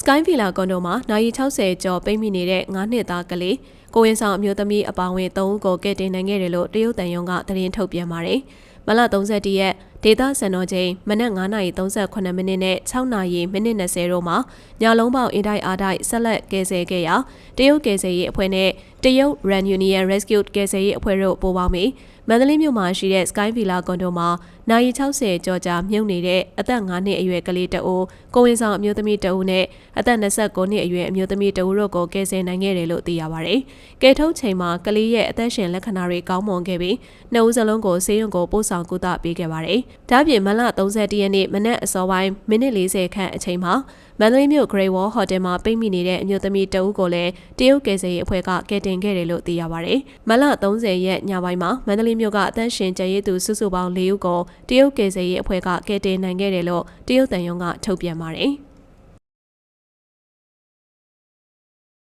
Sky Villa ကွန်ဒိုမှာနိုင်60ကျော်ပိတ်မိနေတဲ့9နှစ်သားကလေးကိုဝင်ဆောင်အမျိုးသမီးအပါအဝင်3ဦးကိုကယ်တင်နိုင်ခဲ့တယ်လို့တရုတ်တန်ယုံကသတင်းထုတ်ပြန်ပါတယ်။မလ31ရက်ဒေသစံတော်ချိန်မနက်9:38မိနစ်နဲ့6:00မိနစ်20တို့မှာညလုံးပေါက်အင်တိုက်အားတိုက်ဆက်လက်ကယ်ဆယ်ခဲ့ရာတရုတ်ကယ်ဆယ်ရေးအဖွဲ့နဲ့ တရုတ် Ran Union Rescue ကယ်ဆယ်ရေးအဖွဲ့တို့ပူးပေါင်းပြီးမန္တလေးမြို့မှာရှိတဲ့ Sky Villa ကွန်ဒိုမှာနိုင်60ကျော်ကြာမြုပ်နေတဲ့အသက်9နှစ်အရွယ်ကလေးတအိုးကိုဝင်ဆောင်အမျိုးသမီးတအိုးနဲ့အသက်29နှစ်အရွယ်အမျိုးသမီးတအိုးတို့ကိုကယ်ဆယ်နိုင်ခဲ့တယ်လို့သိရပါတယ်။ကယ်ထုတ်ချိန်မှာကလေးရဲ့အသက်ရှင်လက္ခဏာတွေကောင်းမွန်ခဲ့ပြီးနှစ်ဦးစလုံးကိုဆေးရုံကိုပို့ဆောင်ကုသပေးခဲ့ပါတယ်။ဒါ့အပြင်မလ31ရက်နေ့မနက်အစောပိုင်းမိနစ်40ခန့်အချိန်မှာမန္တလေးမြို့ Great Wall Hotel မှာပိတ်မိနေတဲ့အမျိုးသမီးတဦးကိုလည်းတရုတ်ကယ်ဆယ်ရေးအဖွဲ့ကကယ်တင်ခဲ့တယ်လို့သိရပါတယ်။မလ30ရက်ညပိုင်းမှာမန္တလေးမြို့ကအသက်ရှင်ကျန်ရည်သူစုစုပေါင်း၄ဦးကိုတရုတ်ကယ်ဆယ်ရေးအဖွဲ့ကကယ်တင်နိုင်ခဲ့တယ်လို့တရုတ်တန်ယုံကထုတ်ပြန်ပါတယ်။